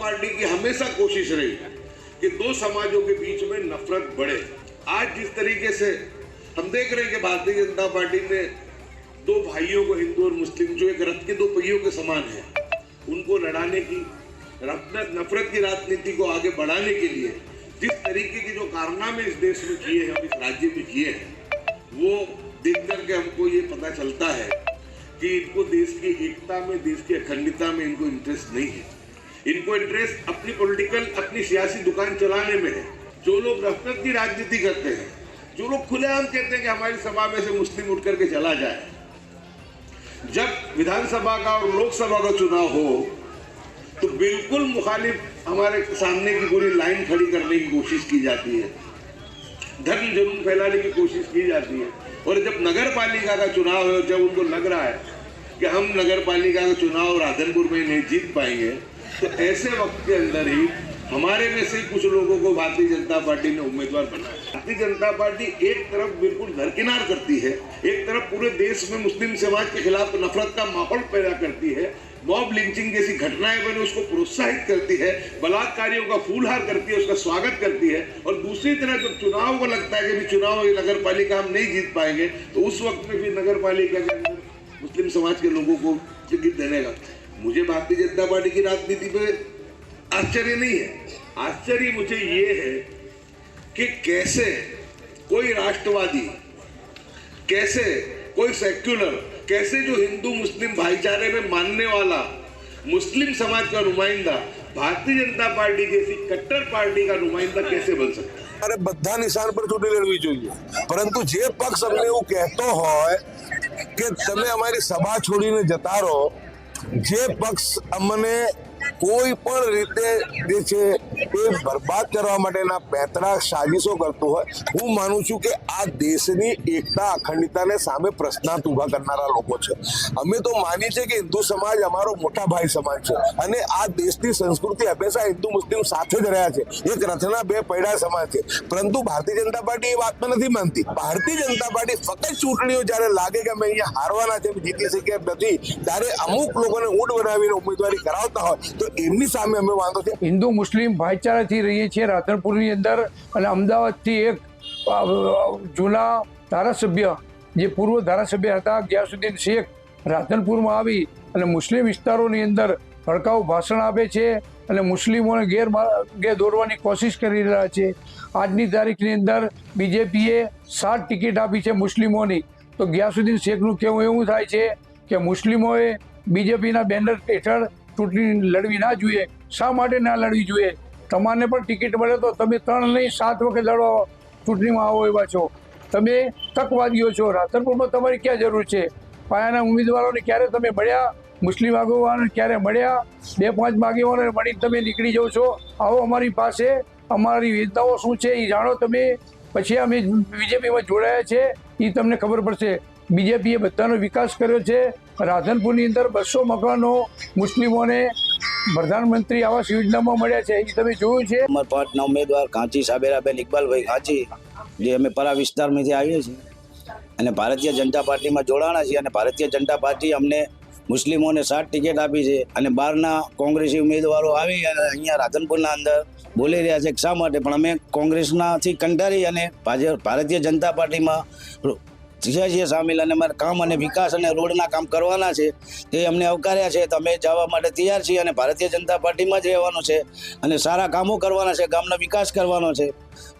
Party की हमेशा कोशिश रही कि दो समाजों के बीच में नफरत बढ़े। आज जिस तरीके से हम देख रहे हैं कि भारतीय जनता पार्टी ने दो भाइयों को हिंदू और मुस्लिम, जो एक रथ के दो पहियों के समान है, उनको लड़ाने की नफरत की राजनीति को आगे बढ़ाने के लिए जिस तरीके के जो कारनामे इस देश में किए हैं, इस राज्य में किए हैं, वो देख करके हमको ये पता चलता है कि इनको देश की एकता में, देश की अखंडता में इनको इंटरेस्ट नहीं है। इनको इंटरेस्ट अपनी पॉलिटिकल अपनी सियासी दुकान चलाने में है। जो लोग नफरत की राजनीति करते हैं, जो लोग खुलेआम कहते हैं कि हमारी सभा में से मुस्लिम उठ करके चला जाए। जब विधानसभा का और लोकसभा का चुनाव हो तो बिल्कुल मुखालिफ हमारे सामने की पूरी लाइन खड़ी करने की कोशिश की जाती है। धर्म जुर्म फैलाने की कोशिश की जाती है। और जब नगर पालिका का चुनाव है, जब उनको लग रहा है कि हम नगर पालिका का चुनाव राधनपुर में नहीं जीत पाएँगे तो ऐसे वक्त के अंदर ही हमारे में से कुछ लोगों को भारतीय जनता पार्टी ने उम्मीदवार बनाया। भारतीय जनता पार्टी एक तरफ़ बिल्कुल दरकिनार करती है, एक तरफ़ पूरे देश में मुस्लिम समाज के खिलाफ नफरत का माहौल पैदा करती है मॉब लिंचिंग जैसी घटनाएँ बने उसको प्रोत्साहित करती है, बलात्कारियों का फूलहार करती है, उसका स्वागत करती है और दूसरी तरफ़ जब चुनाव को लगता है कि भी चुनाव नगर पालिका हम नहीं जीत पाएँगे तो उस वक्त में भी नगर पालिका के अंदर मुस्लिम समाज के लोगों को टिकट देने का मुझे भारतीय जनता पार्टी की राजनीति पे आश्चर्य नहीं है आश्चर्य मुझे ये है कि कैसे कोई राष्ट्रवादी कैसे कोई सेक्युलर कैसे जो हिंदू मुस्लिम भाईचारे में मानने वाला मुस्लिम समाज का नुमाइंदा भारतीय जनता पार्टी जैसी कट्टर पार्टी का नुमाइंदा कैसे बन सकता है અરે બધા નિશાન પર ચૂંટણી લડવી જોઈએ પરંતુ જે પક્ષ અમને એવું કહેતો હોય કે તમે અમારી સભા છોડીને જતા રહો જે પક્ષ અમને કોઈ પણ રીતે જે છે એ બરબાદ કરવા માટેના પેતરા સાજિશો કરતો હોય, હું માનું છું કે આ દેશની એકતા અખંડિતતાને સામે પ્રશ્નાર્થ ઊભા કરનારા લોકો છે. અમે તો માની છે કે હિન્દુ સમાજ અમારો મોટા ભાઈ સમાજ છે અને આ દેશની સંસ્કૃતિ હંમેશા હિન્દુ મુસ્લિમ સાથે જ રહ્યા છે. એક રથના બે પૈડા સમાજ છે. પરંતુ ભારતીય જનતા પાર્ટી એ વાતમાં નથી માનતી. ભારતીય જનતા પાર્ટી ફક્ત ચૂંટણીઓ જ્યારે લાગે કે અમે અહીંયા હારવાના છે જીતી શકીએ નથી. ત્યારે અમુક લોકોને ઊંટ બનાવીને ઉમેદવારી કરાવતા હોય તો એમની સામે અમે વાંધો છે. હિન્દુ મુસ્લિમ ભાઈચારાથી રહીએ છીએ રાધનપુરની અંદર અને અમદાવાદથી એક જૂના ધારાસભ્ય, જે પૂર્વ ધારાસભ્ય હતા ગિયાસુદ્દીન શેખ રાધનપુરમાં આવી અને મુસ્લિમ વિસ્તારોની અંદર ભડકાઉ ભાષણ આપે છે અને મુસ્લિમોને ગેર ગેર દોરવાની કોશિશ કરી રહ્યા છે. આજની તારીખની અંદર બીજેપીએ સાત ટિકિટ આપી છે મુસ્લિમોની. તો ગિયાસુદ્દીન શેખનું કહેવું એવું થાય છે કે મુસ્લિમોએ બીજેપીના બેનર હેઠળ ચૂંટણી લડવી ના જોઈએ. શા માટે ના લડવી જોઈએ? તમારને પણ ટિકિટ મળે તો તમે ત્રણ નહીં, સાત વખત લડવા ચૂંટણીમાં આવો એવા છો. તમે તકવાદીઓ છો. રાધનપુરમાં તમારી ક્યાં જરૂર છે? પાયાના ઉમેદવારોને ક્યારે તમે મળ્યા? મુસ્લિમ આગેવાનોને ક્યારે મળ્યા? બે, પાંચ આગેવાનોને મળીને તમે નીકળી જાઓ છો? આવો અમારી પાસે. અમારી વિદ્યાઓ શું છે? એ જાણો તમે. પછી અમે બીજેપીમાં જોડાયા છે. એ તમને ખબર પડશે. બીજેપીએ બધાનો વિકાસ કર્યો છે. રાધનપુરની અંદર બસો મકાનો મુસ્લિમોને પ્રધાનમંત્રી આવાસ યોજનામાં મળ્યા છે. એ તમે જોયું છે. અમર પાંચના ઉમેદવાર કાંચી સાબેરાબેન ઇકબાલભાઈ કાંચી જે અમે પરા વિસ્તારમાંથી આવીએ છીએ. અને ભારતીય જનતા પાર્ટીમાં જોડાણા છીએ અને ભારતીય જનતા પાર્ટી અમને મુસ્લિમોને સાત ટિકિટ આપી છે અને બહારના કોંગ્રેસી ઉમેદવારો આવી અને અહીંયા રાધનપુરના અંદર બોલી રહ્યા છે શા માટે? પણ અમે કોંગ્રેસનાથી કંટાળી અને ભાજપ ભારતીય જનતા પાર્ટીમાં થયા છીએ સામેલ અને અમારે કામ અને વિકાસ અને રોડના કામ કરવાના છે, તે અમને આવકાર્યા છે. તો અમે જવા માટે તૈયાર છીએ અને ભારતીય જનતા પાર્ટીમાં જ રહેવાનું છે અને સારા કામો કરવાના છે, ગામનો વિકાસ કરવાનો છે.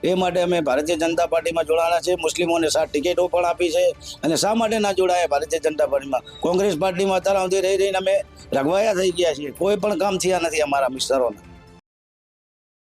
એ માટે અમે ભારતીય જનતા પાર્ટીમાં જોડાણા છે. મુસ્લિમોને સાત ટિકિટો પણ આપી છે અને શા માટે ના જોડાયા ભારતીય જનતા પાર્ટીમાં? કોંગ્રેસ પાર્ટીમાં અત્યારે સુધી રહી રહીને અમે રગવાયા થઈ ગયા છીએ. કોઈ પણ કામ થયા નથી અમારા વિસ્તારોના